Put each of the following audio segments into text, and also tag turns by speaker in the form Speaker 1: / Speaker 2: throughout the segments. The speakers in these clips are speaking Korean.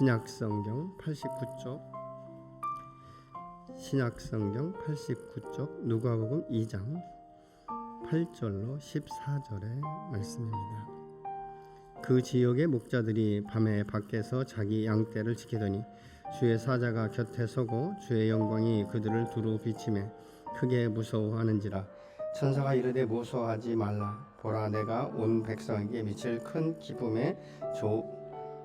Speaker 1: 신약성경 89쪽 신약성경 89쪽 누가복음 2장 8절로 14절의 말씀입니다. 그 지역의 목자들이 밤에 밖에서 자기 양떼를 지키더니 주의 사자가 곁에 서고 주의 영광이 그들을 두루 비침에 크게 무서워하는지라 천사가 이르되 무서워하지 말라 보라 내가 온 백성에게 미칠 큰 기쁨의 조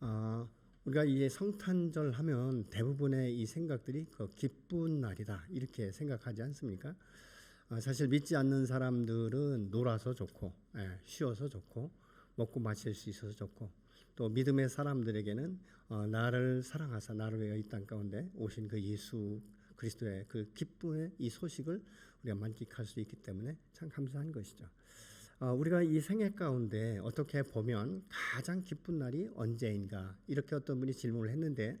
Speaker 1: 아, 우리가 이 성탄절 하면 대부분의 이 생각들이 그 기쁜 날이다 이렇게 생각하지 않습니까? 아, 사실 믿지 않는 사람들은 놀아서 좋고 예, 쉬어서 좋고 먹고 마실 수 있어서 좋고 또 믿음의 사람들에게는 어, 나를 사랑하사 나를 위하여 이 땅 가운데 오신 그 예수 그리스도의 그 기쁨의 이 소식을 우리가 만끽할 수 있기 때문에 참 감사한 것이죠. 어, 우리가 이 생애 가운데 어떻게 보면 가장 기쁜 날이 언제인가 이렇게 어떤 분이 질문을 했는데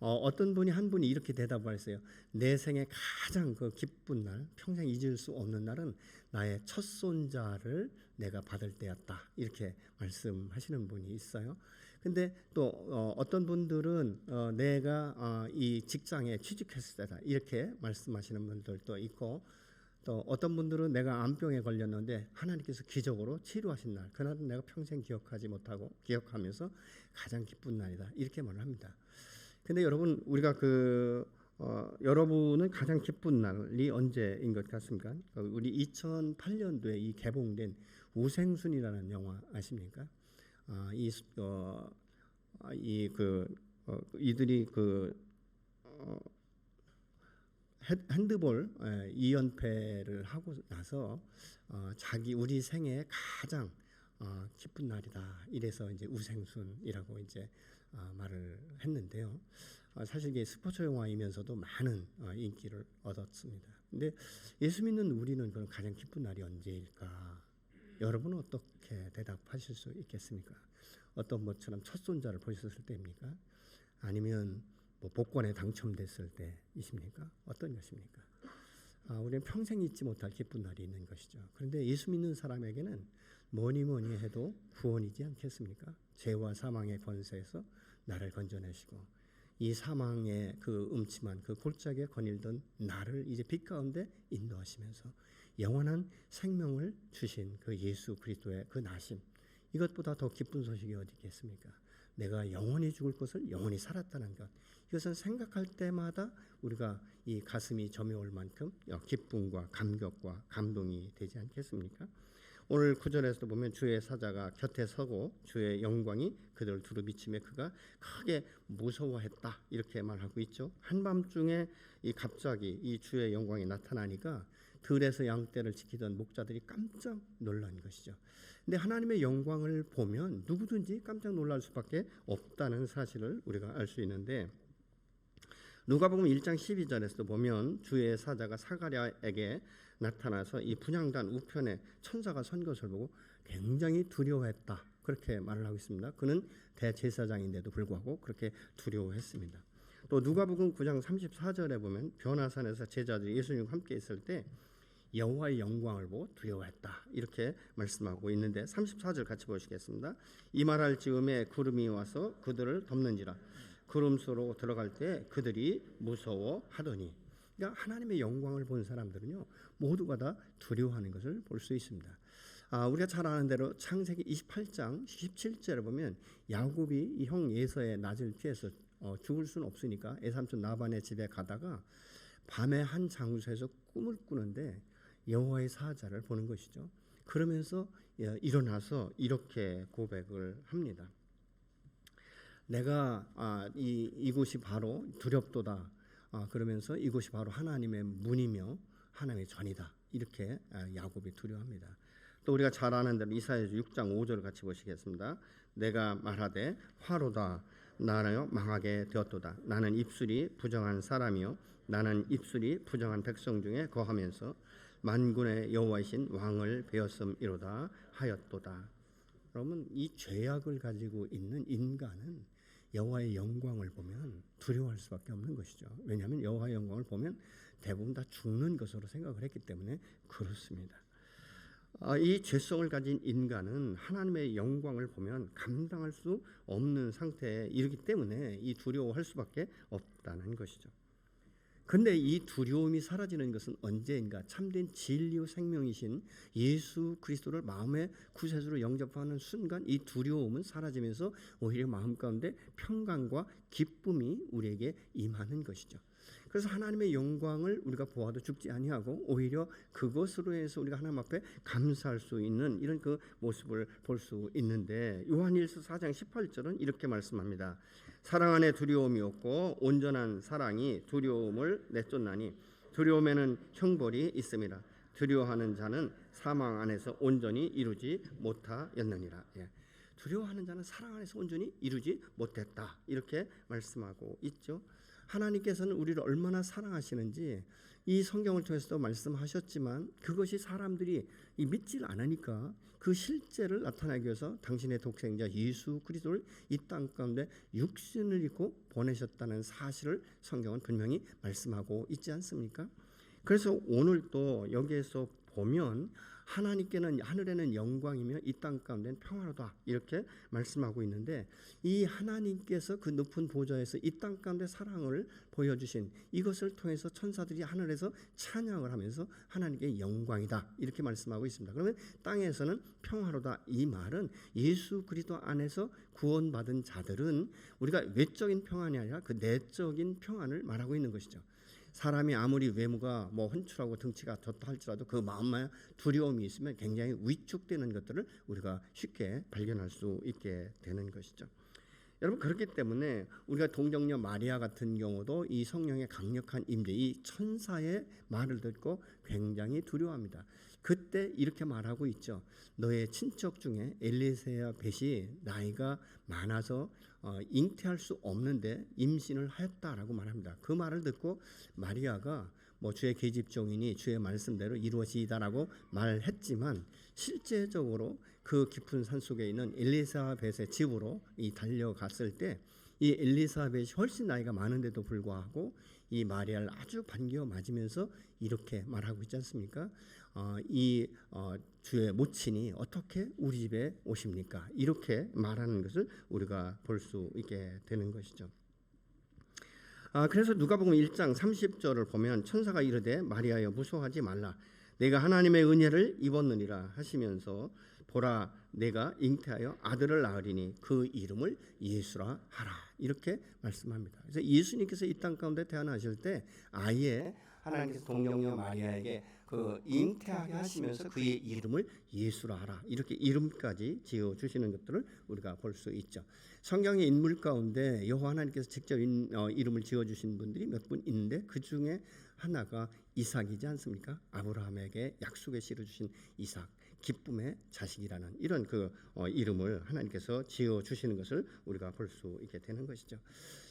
Speaker 1: 어, 떤 분이 한 분이 이렇게 대답을 했어요. 내 생에 가장 그 기쁜 날, 평생 잊을 수 없는 날은 나의 첫 손자를 내가 받을 때였다. 이렇게 말씀하시는 분이 있어요. 근데 또 어, 떤 분들은 어, 내가 어, 이 직장에 취직했을 때다. 이렇게 말씀하시는 분들도 있고 또 어떤 분들은 내가 암병에 걸렸는데 하나님께서 기적으로 치료하신 날, 그날은 내가 평생 기억하지 못하고 기억하면서 가장 기쁜 날이다. 이렇게 말을 합니다. 근데 여러분 우리가 그 어, 여러분은 가장 기쁜 날이 언제인 것 같습니까? 어, 우리 2008년도에 이 개봉된 우생순이라는 영화 아십니까? 아, 이, 어, 아, 이, 그, 어, 이들이 그, 어, 핸드볼 2연패를 하고 나서 어, 자기 우리 생애 가장 어, 기쁜 날이다. 이래서 이제 우생순이라고 이제 어, 말을 했는데요. 어, 사실 이게 스포츠 영화이면서도 많은 어, 인기를 얻었습니다. 근데 예수 믿는 우리는 그럼 가장 기쁜 날이 언제일까? 여러분은 어떻게 대답하실 수 있겠습니까? 어떤 것처럼 첫 손자를 보셨을 때입니까? 아니면 뭐 복권에 당첨됐을 때이십니까? 어떤 것입니까? 아, 우리는 평생 잊지 못할 기쁜 날이 있는 것이죠. 그런데 예수 믿는 사람에게는 뭐니 뭐니 해도 구원이지 않겠습니까? 죄와 사망의 권세에서 나를 건져내시고 이 사망의 그 음침한 그 골짜기에 거닐던 나를 이제 빛 가운데 인도하시면서 영원한 생명을 주신 그 예수 그리스도의 그 나심 이것보다 더 기쁜 소식이 어디 있겠습니까? 내가 영원히 죽을 것을 영원히 살았다는 것 이것은 생각할 때마다 우리가 이 가슴이 점이 만큼 기쁨과 감격과 감동이 되지 않겠습니까? 오늘 구절에서도 보면 주의 사자가 곁에 서고 주의 영광이 그들을 두루 비치며 그가 크게 무서워했다 이렇게 말하고 있죠. 한밤중에 이 갑자기 이 주의 영광이 나타나니까 들에서 양떼를 지키던 목자들이 깜짝 놀란 것이죠. 근데 하나님의 영광을 보면 누구든지 깜짝 놀랄 수밖에 없다는 사실을 우리가 알 수 있는데 누가복음 1장 12절에서도 보면 주의 사자가 사가랴에게 나타나서 이 분향단 우편에 천사가 선 것을 보고 굉장히 두려워했다. 그렇게 말을 하고 있습니다. 그는 대제사장인데도 불구하고 그렇게 두려워했습니다. 또 누가복음 9장 34절에 보면 변화산에서 제자들이 예수님과 함께 있을 때 여호와의 영광을 보고 두려워했다. 이렇게 말씀하고 있는데 34절 같이 보시겠습니다. 이 말할 즈음에 구름이 와서 그들을 덮는지라 구름 속으로 들어갈 때 그들이 무서워하더니 그러니까 하나님의 영광을 본 사람들은요 모두가 다 두려워하는 것을 볼 수 있습니다. 아, 우리가 잘 아는 대로 창세기 28장 17절에 보면 야곱이 이 형 예서의 낮을 피해서 어, 죽을 수는 없으니까 애삼촌 나반의 집에 가다가 밤에 한 장소에서 꿈을 꾸는데 여호와의 사자를 보는 것이죠. 그러면서 예, 일어나서 이렇게 고백을 합니다. 내가 아, 이 이곳이 바로 두렵도다. 아, 그러면서 이곳이 바로 하나님의 문이며 하나님의 전이다. 이렇게 아, 야곱이 두려워합니다. 또 우리가 잘 아는 대로 이사야서 6장 5절을 같이 보시겠습니다. 내가 말하되 화로다 나라여 망하게 되었도다. 나는 입술이 부정한 사람이요 나는 입술이 부정한 백성 중에 거하면서 만군의 여호와이신 왕을 배웠음이로다 하였도다. 그러면 이 죄악을 가지고 있는 인간은 여호와의 영광을 보면 두려워할 수밖에 없는 것이죠. 왜냐하면 여호와의 영광을 보면 대부분 다 죽는 것으로 생각을 했기 때문에 그렇습니다. 아, 이 죄성을 가진 인간은 하나님의 영광을 보면 감당할 수 없는 상태에 이르기 때문에 이 두려워할 수밖에 없다는 것이죠. 근데 이 두려움이 사라지는 것은 언제인가? 참된 진리의 생명이신 예수 그리스도를 마음의 구세주로 영접하는 순간 이 두려움은 사라지면서 오히려 마음 가운데 평강과 기쁨이 우리에게 임하는 것이죠. 그래서 하나님의 영광을 우리가 보아도 죽지 아니하고 오히려 그것으로 해서 우리가 하나님 앞에 감사할 수 있는 이런 그 모습을 볼 수 있는데 요한일서 4장 18절은 이렇게 말씀합니다. 사랑 안에 두려움이 없고 온전한 사랑이 두려움을 내쫓나니 두려움에는 형벌이 있습니다. 두려워하는 자는 사망 안에서 온전히 이루지 못하였느니라. 예. 두려워하는 자는 사랑 안에서 온전히 이루지 못했다. 이렇게 말씀하고 있죠. 하나님께서는 우리를 얼마나 사랑하시는지 이 성경을 통해서도 말씀하셨지만 그것이 사람들이 이 믿질 않으니까 그 실제를 나타내기 위해서 당신의 독생자 예수 그리스도를 이 땅 가운데 육신을 입고 보내셨다는 사실을 성경은 분명히 말씀하고 있지 않습니까? 그래서 오늘 또 여기에서 보면 하나님께는 하늘에는 영광이며 이 땅 가운데는 평화로다 이렇게 말씀하고 있는데 이 하나님께서 그 높은 보좌에서 이 땅 가운데 사랑을 보여주신 이것을 통해서 천사들이 하늘에서 찬양을 하면서 하나님께 영광이다 이렇게 말씀하고 있습니다. 그러면 땅에서는 평화로다 이 말은 예수 그리스도 안에서 구원받은 자들은 우리가 외적인 평안이 아니라 그 내적인 평안을 말하고 있는 것이죠. 사람이 아무리 외모가 뭐 헌출하고 등치가 좋다 할지라도 그 마음에 두려움이 있으면 굉장히 위축되는 것들을 우리가 쉽게 발견할 수 있게 되는 것이죠. 여러분 그렇기 때문에 우리가 동정녀 마리아 같은 경우도 이 성령의 강력한 임재, 이 천사의 말을 듣고 굉장히 두려워합니다. 그때 이렇게 말하고 있죠. 너의 친척 중에 엘리세아 벳이 나이가 많아서 어, 잉태할 수 없는데 임신을 하였다라고 말합니다. 그 말을 듣고 마리아가 뭐 주의 계집종이니 주의 말씀대로 이루어지이다라고 말했지만 실제적으로 그 깊은 산 속에 있는 엘리사벳의 집으로 이 달려갔을 때 이 엘리사벳이 훨씬 나이가 많은데도 불구하고 이 마리아를 아주 반겨 맞으면서 이렇게 말하고 있지 않습니까? 어, 이 어, 주의 모친이 어떻게 우리 집에 오십니까? 이렇게 말하는 것을 우리가 볼 수 있게 되는 것이죠. 아, 그래서 누가복음 1장 30절을 보면 천사가 이르되 마리아여 무서워하지 말라 내가 하나님의 은혜를 입었느니라 하시면서 보라 내가 잉태하여 아들을 낳으리니 그 이름을 예수라 하라 이렇게 말씀합니다. 그래서 예수님께서 이 땅 가운데 태어나실 때 아예 하나님께서 동정녀 마리아에게 그 잉태하게 하시면서 그의 이름을 예수라 하라 이렇게 이름까지 지어 주시는 것들을 우리가 볼 수 있죠. 성경의 인물 가운데 여호와 하나님께서 직접 인, 어, 이름을 지어 주신 분들이 몇 분 있는데 그 중에 하나가 이삭이지 않습니까? 아브라함에게 약속의 씨를 주신 이삭. 기쁨의 자식이라는 이런 그 어, 이름을 하나님께서 지어 주시는 것을 우리가 볼 수 있게 되는 것이죠.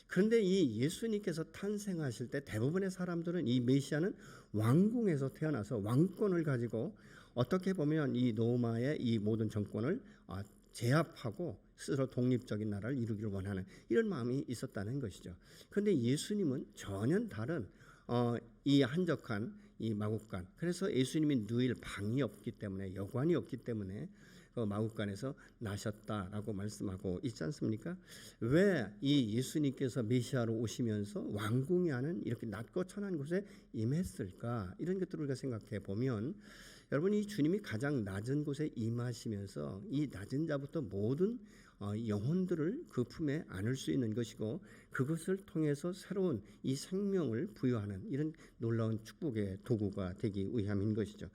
Speaker 1: 그런데 이 예수님께서 탄생하실 때 대부분의 사람들은 이 메시아는 왕궁에서 태어나서 왕권을 가지고 어떻게 보면 이 로마의 이 모든 정권을 아, 제압하고 스스로 독립적인 나라를 이루기를 원하는 이런 마음이 있었다는 것이죠. 그런데 예수님은 전혀 다른 어, 이 한적한 이 마국간. 그래서 예수님이 누일 방이 없기 때문에 여관이 없기 때문에 그 마국간에서 나셨다라고 말씀하고 있지 않습니까? 왜 이 예수님께서 메시아로 오시면서 왕궁이 아닌 이렇게 낮고 천한 곳에 임했을까? 이런 것들을 우리가 생각해 보면 여러분 이 주님이 가장 낮은 곳에 임하시면서 이 낮은 자부터 모든 어, 영혼들을 그 품에 안을 수 있는 것이고 그것을 통해서 새로운 이 생명을 부여하는 이런 놀라운 축복의 도구가 되기 위함인 것이죠.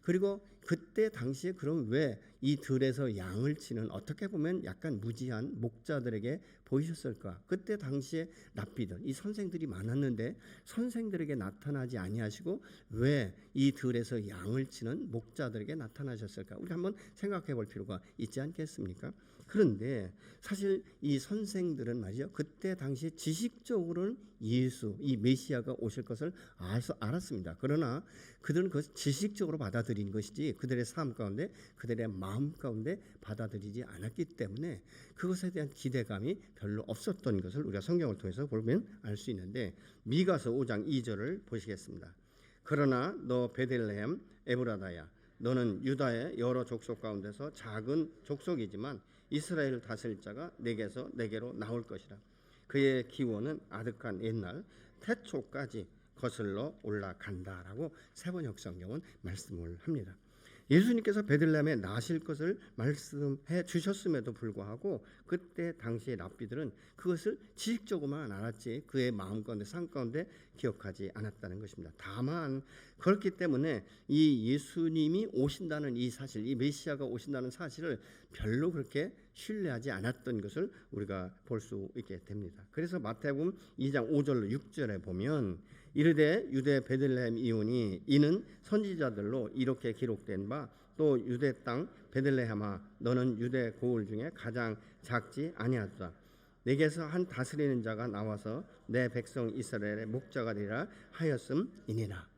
Speaker 1: 그리고 그때 당시에 그럼 왜 이 들에서 양을 치는 어떻게 보면 약간 무지한 목자들에게 보이셨을까? 그때 당시에 랍비들 이 선생들이 많았는데 선생들에게 나타나지 아니하시고 왜 이 들에서 양을 치는 목자들에게 나타나셨을까? 우리 한번 생각해 볼 필요가 있지 않겠습니까? 그런데 사실 이 선생들은 말이죠. 그때 당시 지식적으로는 예수, 이 메시아가 오실 것을 알았습니다. 그러나 그들은 그것을 지식적으로 받아들인 것이지 그들의 삶 가운데 그들의 마음 가운데 받아들이지 않았기 때문에 그것에 대한 기대감이 별로 없었던 것을 우리가 성경을 통해서 보면 알 수 있는데 미가서 5장 2절을 보시겠습니다. 그러나 너 베들레헴 에브라다야 너는 유다의 여러 족속 가운데서 작은 족속이지만 이스라엘 다스릴 자가 내게서 내게로 나올 것이라. 그의 기원은 아득한 옛날 태초까지 거슬러 올라간다라고 세번역 성경은 말씀을 합니다. 예수님께서 베들레헴에 나실 것을 말씀해 주셨음에도 불구하고 그때 당시의 랍비들은 그것을 지식적으로만 알았지 그의 마음 가운데 삶 가운데 기억하지 않았다는 것입니다. 다만 그렇기 때문에 이 예수님이 오신다는 이 사실, 이 메시아가 오신다는 사실을 별로 그렇게 신뢰하지 않았던 것을 우리가 볼 수 있게 됩니다. 그래서 마태복음 2장 5절로 6절에 보면 이르되 유대 베들레헴 이온이 이는 선지자들로 이렇게 기록된 바 또 유대 땅 베들레헴아 너는 유대 고을 중에 가장 작지 아니하다. 내게서 한 다스리는 자가 나와서 내 백성 이스라엘의 목자가 되리라 하였음이니라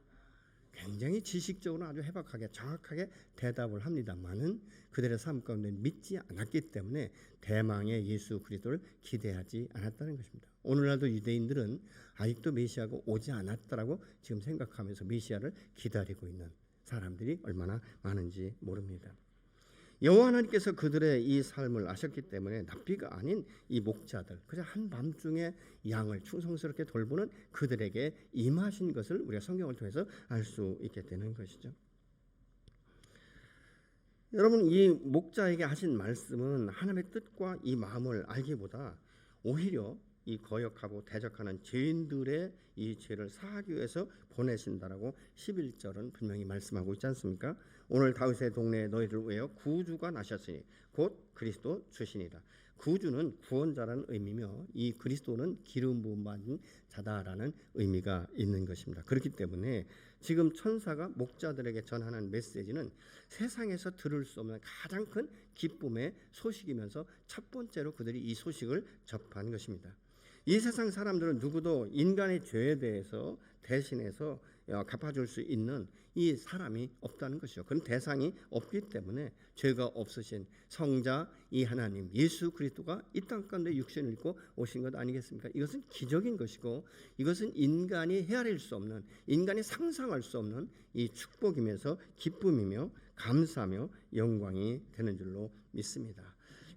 Speaker 1: 굉장히 지식적으로 아주 해박하게 정확하게 대답을 합니다만은 그들의 삶 가운데 믿지 않았기 때문에 대망의 예수 그리스도를 기대하지 않았다는 것입니다. 오늘날도 유대인들은 아직도 메시아가 오지 않았다라고 지금 생각하면서 메시아를 기다리고 있는 사람들이 얼마나 많은지 모릅니다. 여호와 하나님께서 그들의 이 삶을 아셨기 때문에 납비가 아닌 이 목자들 그저 한밤중에 양을 충성스럽게 돌보는 그들에게 임하신 것을 우리가 성경을 통해서 알 수 있게 되는 것이죠. 여러분 이 목자에게 하신 말씀은 하나님의 뜻과 이 마음을 알기보다 오히려 이 거역하고 대적하는 죄인들의 이 죄를 사하기 위해서 보내신다라고 11절은 분명히 말씀하고 있지 않습니까? 오늘 다윗의 동네에 너희를 위하여 구주가 나셨으니 곧 그리스도 주시니라. 구주는 구원자라는 의미며 이 그리스도는 기름 부음 받은 자다라는 의미가 있는 것입니다. 그렇기 때문에 지금 천사가 목자들에게 전하는 메시지는 세상에서 들을 수 없는 가장 큰 기쁨의 소식이면서 첫 번째로 그들이 이 소식을 접한 것입니다. 이 세상 사람들은 누구도 인간의 죄에 대해서 대신해서 어, 갚아줄 수 있는 이 사람이 없다는 것이죠. 그런 대상이 없기 때문에 죄가 없으신 성자 이 하나님 예수 그리스도가 이 땅 가운데 육신을 입고 오신 것 아니겠습니까? 이것은 기적인 것이고 이것은 인간이 헤아릴 수 없는 인간이 상상할 수 없는 이 축복이면서 기쁨이며 감사며 영광이 되는 줄로 믿습니다.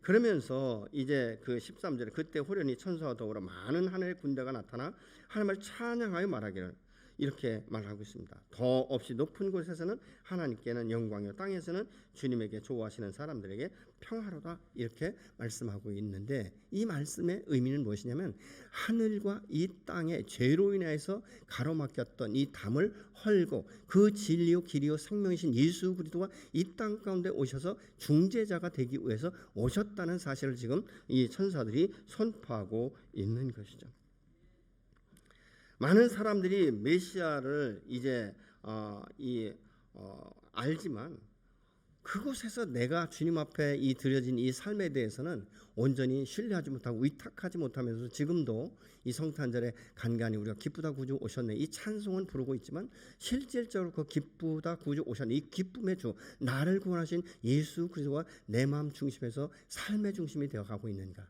Speaker 1: 그러면서 이제 그 13절에 그때 호련히 천사와 더불어 많은 하늘의 군대가 나타나 하나님을 찬양하여 말하기를 이렇게 말하고 있습니다. 더 없이 높은 곳에서는 하나님께는 영광이요 땅에서는 주님에게 좋아하시는 사람들에게 평화로다 이렇게 말씀하고 있는데 이 말씀의 의미는 무엇이냐면 하늘과 이 땅의 죄로 인해서 가로막혔던 이 담을 헐고 그 진리요 길이요 생명이신 예수 그리스도가 이 땅 가운데 오셔서 중재자가 되기 위해서 오셨다는 사실을 지금 이 천사들이 선포하고 있는 것이죠. 많은 사람들이 메시아를 이제 어, 이 어, 알지만 그곳에서 내가 주님 앞에 이 드려진 이 삶에 대해서는 온전히 신뢰하지 못하고 위탁하지 못하면서 지금도 이 성탄절에 간간히 우리가 기쁘다 구주 오셨네. 이 찬송은 부르고 있지만 실질적으로 그 기쁘다 구주 오셨네. 이 기쁨의 주 나를 구원하신 예수 그리스도가 내 마음 중심에서 삶의 중심이 되어가고 있는가?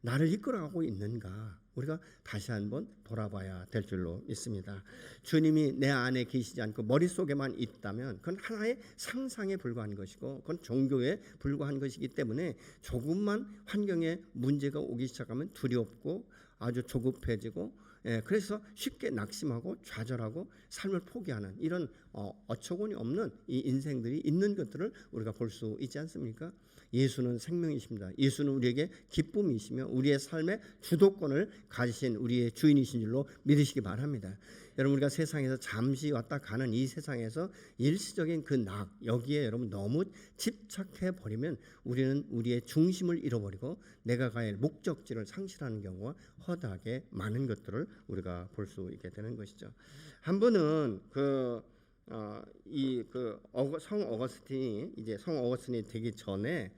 Speaker 1: 나를 이끌어가고 있는가 우리가 다시 한번 돌아봐야 될 줄로 믿습니다. 주님이 내 안에 계시지 않고 머릿속에만 있다면 그건 하나의 상상에 불과한 것이고 그건 종교에 불과한 것이기 때문에 조금만 환경에 문제가 오기 시작하면 두렵고 아주 조급해지고 예, 그래서 쉽게 낙심하고 좌절하고 삶을 포기하는 이런 어, 어처구니 없는 이 인생들이 있는 것들을 우리가 볼 수 있지 않습니까? 예수는 생명이십니다. 예수는 우리에게 기쁨이시며 우리의 삶의 주도권을 가지신 우리의 주인이신 줄로 믿으시기 바랍니다. 여러분 우리가 세상에서 잠시 왔다 가는 이 세상에서 일시적인 그 낙 여기에 여러분 너무 집착해 버리면 우리는 우리의 중심을 잃어버리고 내가 가야 할 목적지를 상실하는 경우가 허다하게 많은 것들을 우리가 볼 수 있게 되는 것이죠. 한 번은 그 어, 어거스틴이 이제 성 어거스틴이 되기 전에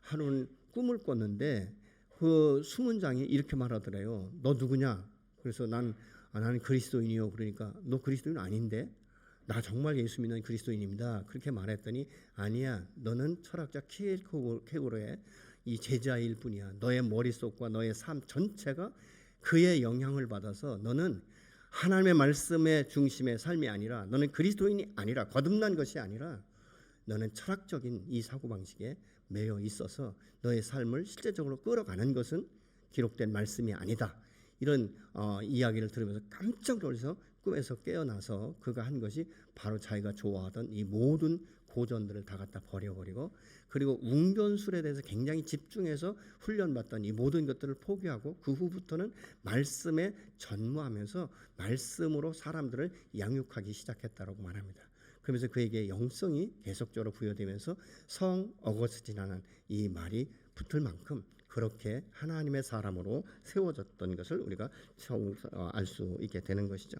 Speaker 1: 하루는 꿈을 꿨는데 그 수문장이 이렇게 말하더래요. 너 누구냐? 그래서 난 아, 나는 그리스도인이요. 그러니까 너 그리스도인 아닌데 나 정말 예수 믿는 그리스도인입니다. 그렇게 말했더니 아니야. 너는 철학자 키에르케고르의 이 제자일 뿐이야. 너의 머릿속과 너의 삶 전체가 그의 영향을 받아서 너는 하나님의 말씀의 중심의 삶이 아니라 너는 그리스도인이 아니라 거듭난 것이 아니라 너는 철학적인 이 사고 방식에 매여 있어서 너의 삶을 실제적으로 끌어가는 것은 기록된 말씀이 아니다. 이런 어, 이야기를 들으면서 깜짝 놀라서 꿈에서 깨어나서 그가 한 것이 바로 자기가 좋아하던 이 모든 고전들을 다 갖다 버려버리고 그리고 웅변술에 대해서 굉장히 집중해서 훈련받던 이 모든 것들을 포기하고 그 후부터는 말씀에 전무하면서 말씀으로 사람들을 양육하기 시작했다라고 말합니다. 그러면서 그에게 영성이 계속적으로 부여되면서 성 어거스틴이라는 이 말이 붙을 만큼 그렇게 하나님의 사람으로 세워졌던 것을 우리가 어, 알수 있게 되는 것이죠.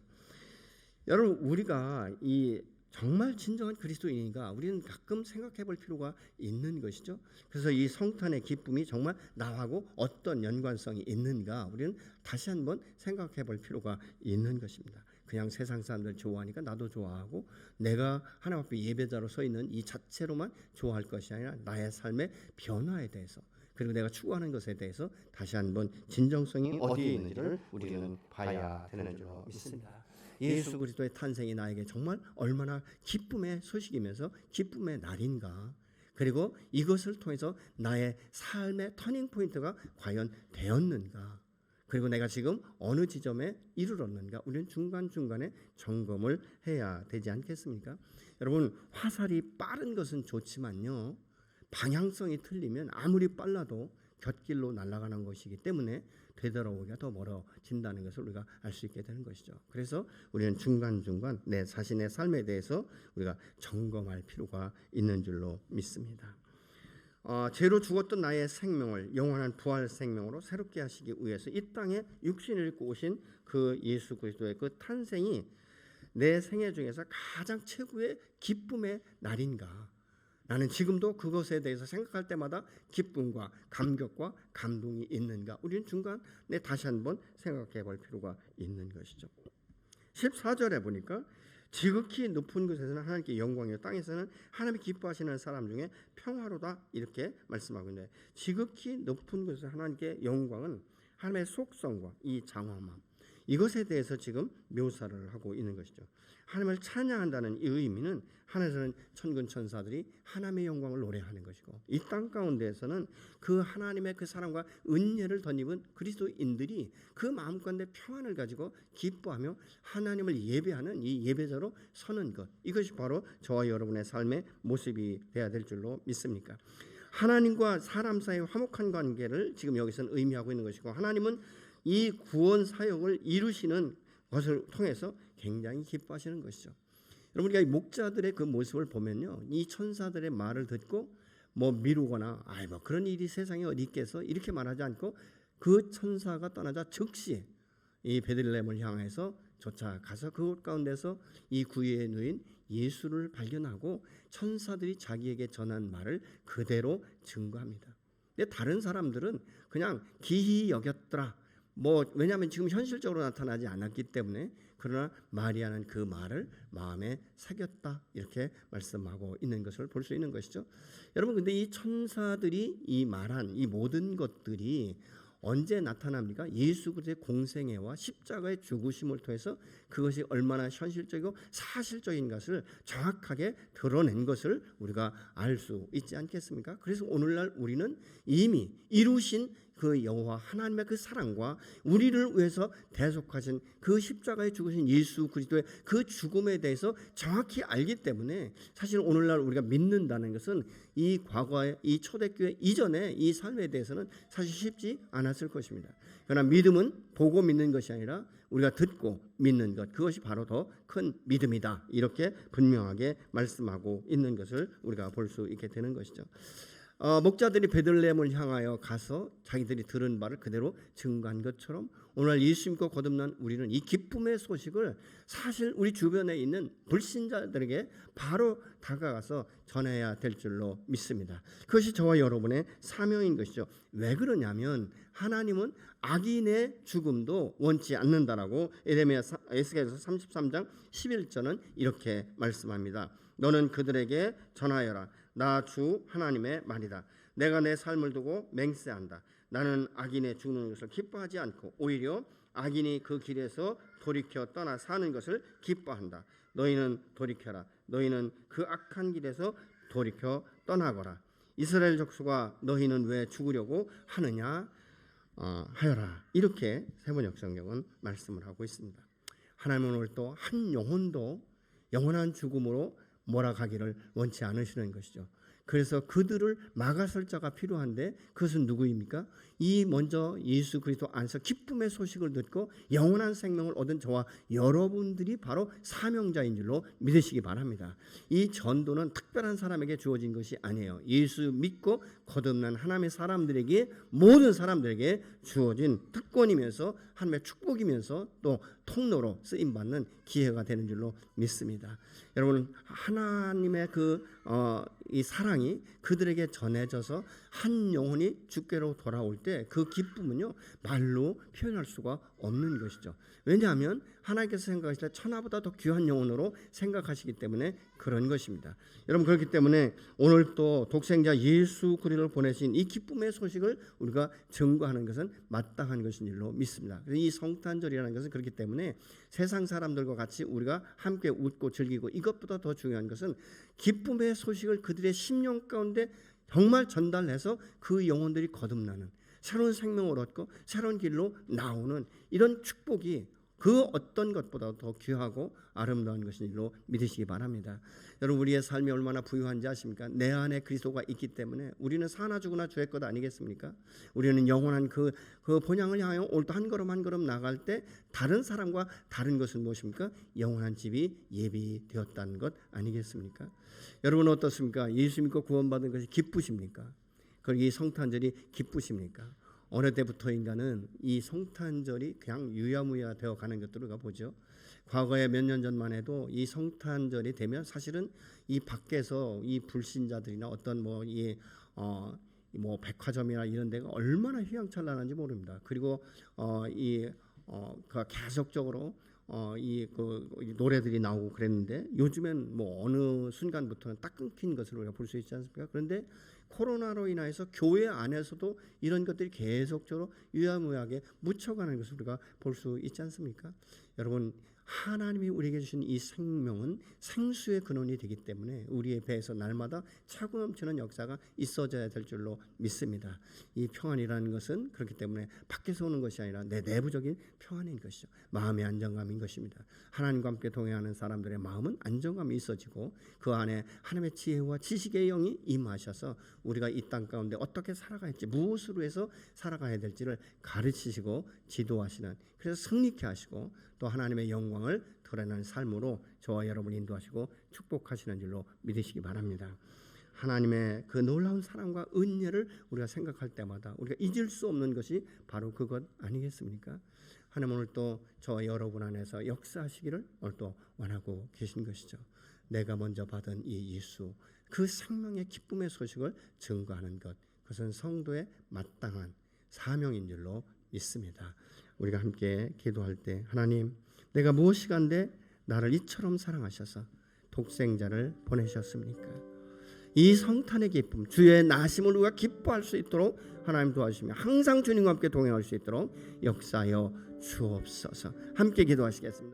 Speaker 1: 여러분 우리가 이 정말 진정한 그리스도인인가 우리는 가끔 생각해 볼 필요가 있는 것이죠. 그래서 이 성탄의 기쁨이 정말 나하고 어떤 연관성이 있는가 우리는 다시 한번 생각해 볼 필요가 있는 것입니다. 그냥 세상 사람들 좋아하니까 나도 좋아하고 내가 하나님 앞에 예배자로 서 있는 이 자체로만 좋아할 것이 아니라 나의 삶의 변화에 대해서 그리고 내가 추구하는 것에 대해서 다시 한번 진정성이 어디에 있는지를 우리는 봐야 되는 줄 믿습니다. 예수 그리스도의 탄생이 나에게 정말 얼마나 기쁨의 소식이면서 기쁨의 날인가. 그리고 이것을 통해서 나의 삶의 터닝 포인트가 과연 되었는가. 그리고 내가 지금 어느 지점에 이르렀는가 우리는 중간중간에 점검을 해야 되지 않겠습니까? 여러분 화살이 빠른 것은 좋지만요. 방향성이 틀리면 아무리 빨라도 곁길로 날아가는 것이기 때문에 되돌아오기가 더 멀어진다는 것을 우리가 알 수 있게 되는 것이죠. 그래서 우리는 중간중간 내 자신의 삶에 대해서 우리가 점검할 필요가 있는 줄로 믿습니다. 어, 죄로 죽었던 나의 생명을 영원한 부활 생명으로 새롭게 하시기 위해서 이 땅에 육신을 입고 오신 그 예수 그리스도의 그 탄생이 내 생애 중에서 가장 최고의 기쁨의 날인가? 나는 지금도 그것에 대해서 생각할 때마다 기쁨과 감격과 감동이 있는가? 우리는 중간에 다시 한번 생각해 볼 필요가 있는 것이죠. 14절에 보니까 지극히 높은 곳에서는 하나님께 영광이요 땅에서는 하나님이 기뻐하시는 사람 중에 평화로다 이렇게 말씀하고 있는데 지극히 높은 곳에서 하나님께 영광은 하나님의 속성과 이 장엄함 이것에 대해서 지금 묘사를 하고 있는 것이죠. 하나님을 찬양한다는 이 의미는 하늘에서는 천군 천사들이 하나님의 영광을 노래하는 것이고 이 땅 가운데에서는 그 하나님의 그 사랑과 은혜를 덧입은 그리스도인들이 그 마음 가운데 평안을 가지고 기뻐하며 하나님을 예배하는 이 예배자로 서는 것 이것이 바로 저와 여러분의 삶의 모습이 되어야 될 줄로 믿습니까? 하나님과 사람 사이의 화목한 관계를 지금 여기서는 의미하고 있는 것이고 하나님은 이 구원 사역을 이루시는 것을 통해서 굉장히 기뻐하시는 것이죠. 여러분 우리가 목자들의 그 모습을 보면요, 이 천사들의 말을 듣고 뭐 미루거나 아이 뭐 그런 일이 세상에 어디 있겠어 이렇게 말하지 않고 그 천사가 떠나자 즉시 이 베들레헴을 향해서 쫓아가서 그곳 가운데서 이 구유에 누인 예수를 발견하고 천사들이 자기에게 전한 말을 그대로 증거합니다. 근데 다른 사람들은 그냥 기히 여겼더라. 뭐 왜냐하면 지금 현실적으로 나타나지 않았기 때문에 그러나 마리아는 그 말을 마음에 새겼다 이렇게 말씀하고 있는 것을 볼 수 있는 것이죠. 여러분 근데 이 천사들이 이 말한 이 모든 것들이 언제 나타납니까? 예수 그리스도의 공생애와 십자가의 죽으심을 통해서 그것이 얼마나 현실적이고 사실적인 것을 정확하게 드러낸 것을 우리가 알 수 있지 않겠습니까? 그래서 오늘날 우리는 이미 이루신 그 여호와 하나님의 그 사랑과 우리를 위해서 대속하신 그 십자가에 죽으신 예수 그리스도의 그 죽음에 대해서 정확히 알기 때문에 사실 오늘날 우리가 믿는다는 것은 이 과거의 이 초대교회 이전의 이 삶에 대해서는 사실 쉽지 않았을 것입니다. 그러나 믿음은 보고 믿는 것이 아니라 우리가 듣고 믿는 것 그것이 바로 더 큰 믿음이다. 이렇게 분명하게 말씀하고 있는 것을 우리가 볼 수 있게 되는 것이죠. 어, 목자들이 베들레헴을 향하여 가서 자기들이 들은 바를 그대로 증거한 것처럼 오늘 예수 믿고 거듭난 우리는 이 기쁨의 소식을 사실 우리 주변에 있는 불신자들에게 바로 다가가서 전해야 될 줄로 믿습니다. 그것이 저와 여러분의 사명인 것이죠. 왜 그러냐면 하나님은 악인의 죽음도 원치 않는다라고 에레미야 에스겔서 33장 11절은 이렇게 말씀합니다. 너는 그들에게 전하여라. 나 주 하나님의 말이다. 내가 내 삶을 두고 맹세한다. 나는 악인의 죽는 것을 기뻐하지 않고 오히려 악인이 그 길에서 돌이켜 떠나 사는 것을 기뻐한다. 너희는 돌이켜라. 너희는 그 악한 길에서 돌이켜 떠나거라. 이스라엘 족속아 너희는 왜 죽으려고 하느냐 어, 하여라. 이렇게 세번역 성경은 말씀을 하고 있습니다. 하나님은 오늘 또 한 영혼도 영원한 죽음으로 몰아가기를 원치 않으시는 것이죠. 그래서 그들을 막아설 자가 필요한데 그것은 누구입니까? 이 먼저 예수 그리스도 안에서 기쁨의 소식을 듣고 영원한 생명을 얻은 저와 여러분들이 바로 사명자인 줄로 믿으시기 바랍니다. 이 전도는 특별한 사람에게 주어진 것이 아니에요. 예수 믿고 거듭난 하나님의 사람들에게 모든 사람들에게 주어진 특권이면서 하나님의 축복이면서 또 통로로 쓰임 받는 기회가 되는 줄로 믿습니다. 여러분 하나님의 그 어, 이 사랑이 그들에게 전해져서 한 영혼이 주께로 돌아올 때 그 기쁨은요 말로 표현할 수가 없는 것이죠. 왜냐하면 하나님께서 생각하실 때 천하보다 더 귀한 영혼으로 생각하시기 때문에 그런 것입니다. 여러분 그렇기 때문에 오늘 또 독생자 예수 그리스도를 보내신 이 기쁨의 소식을 우리가 증거하는 것은 마땅한 것인 줄로 믿습니다. 이 성탄절이라는 것은 그렇기 때문에 세상 사람들과 같이 우리가 함께 웃고 즐기고 이것보다 더 중요한 것은 기쁨의 소식을 그들의 심령 가운데 정말 전달해서 그 영혼들이 거듭나는 새로운 생명을 얻고 새로운 길로 나오는 이런 축복이 그 어떤 것보다 더 귀하고 아름다운 것인지로 믿으시기 바랍니다. 여러분 우리의 삶이 얼마나 부유한지 아십니까? 내 안에 그리스도가 있기 때문에 우리는 사나 죽으나 주의 것 아니겠습니까? 우리는 영원한 그, 그 본향을 향하여 오늘도 한 걸음 한 걸음 나갈 때 다른 사람과 다른 것은 무엇입니까? 영원한 집이 예비되었다는 것 아니겠습니까? 여러분 어떻습니까? 예수 믿고 구원받은 것이 기쁘십니까? 그리고 이 성탄절이 기쁘십니까? 어느 때부터인가는 이 성탄절이 그냥 유야무야 되어 가는 것들을 우리가 보죠. 과거에 몇 년 전만 해도 이 성탄절이 되면 사실은 이 밖에서 이 불신자들이나 어떤 뭐이 어, 뭐 백화점이나 이런 데가 얼마나 휘황찬란한지 모릅니다. 그리고 어, 이 어, 그 계속적으로 어, 이그 노래들이 나오고 그랬는데 요즘엔 뭐 어느 순간부터는 딱 끊긴 것을 우리가 볼 수 있지 않습니까? 그런데 코로나로 인해서 교회 안에서도 이런 것들이 계속적으로 유야무야하게 묻혀가는 것을 우리가 볼 수 있지 않습니까? 여러분 하나님이 우리에게 주신 이 생명은 생수의 근원이 되기 때문에 우리의 배에서 날마다 차고 넘치는 역사가 있어져야 될 줄로 믿습니다. 이 평안이라는 것은 그렇기 때문에 밖에서 오는 것이 아니라 내 내부적인 평안인 것이죠. 마음의 안정감인 것입니다. 하나님과 함께 동행하는 사람들의 마음은 안정감이 있어지고 그 안에 하나님의 지혜와 지식의 영이 임하셔서 우리가 이 땅 가운데 어떻게 살아가야 할지 무엇으로 해서 살아가야 될지를 가르치시고 지도하시는 그래서 승리케 하시고 또 하나님의 영광을 드러내는 삶으로 저와 여러분 인도하시고 축복하시는 줄로 믿으시기 바랍니다. 하나님의 그 놀라운 사랑과 은혜를 우리가 생각할 때마다 우리가 잊을 수 없는 것이 바로 그것 아니겠습니까? 하나님 오늘 또 저와 여러분 안에서 역사하시기를 오늘 또 원하고 계신 것이죠. 내가 먼저 받은 이 예수 그 생명의 기쁨의 소식을 증거하는 것 그것은 성도의 마땅한 사명인 줄로 믿습니다. 우리가 함께 기도할 때 하나님 내가 무엇이간데 나를 이처럼 사랑하셔서 독생자를 보내셨습니까? 이 성탄의 기쁨, 주의 나심을 우리가 기뻐할 수 있도록 하나님 도와주시며 항상 주님과 함께 동행할 수 있도록 역사하여 주옵소서. 함께 기도하시겠습니다.